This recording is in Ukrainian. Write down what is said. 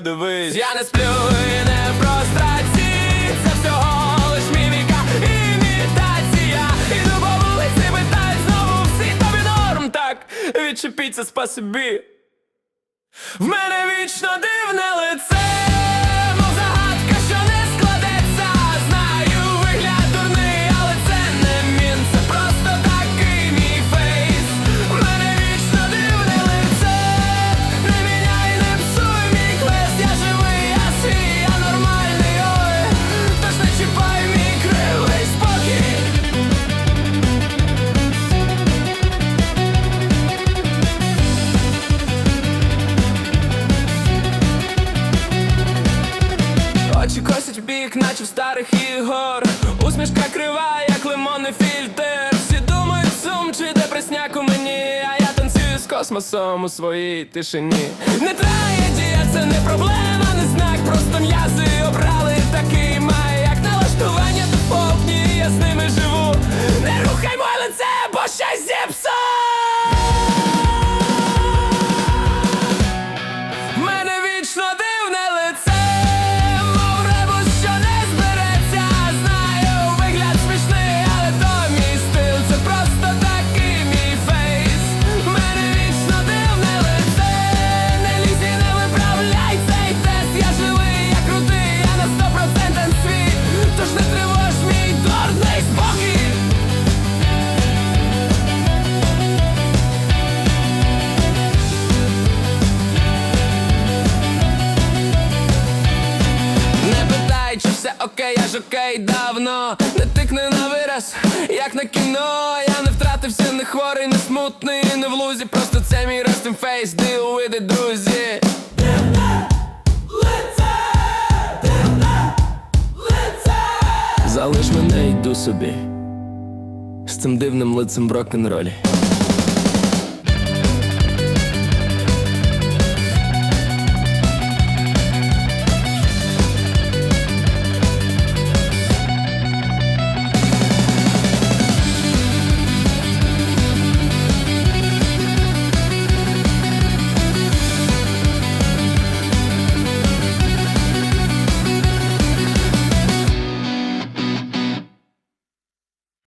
дивись. Я не сплю і не в прострації Це всього лиш міміка, імітація. Іду по вулиці, питаю знову всі. Тобі Так, відчепіться, спасибі В мене вічно дивне старих ігор Усмішка крива, як лимонний фільтр. Всі думають сум чи депресняк у мені А я танцюю з космосом у своїй тишині. Не трагедія, це не проблема, не знак, просто м'язи я окей давно. Не тикни на вираз, як на кіно. Я не втратився, не хворий, не смутний, не в лузі. Просто це мій deal with it, друзі. Залиш мене, йду собі. З цим дивним лицем в рок-н-ролі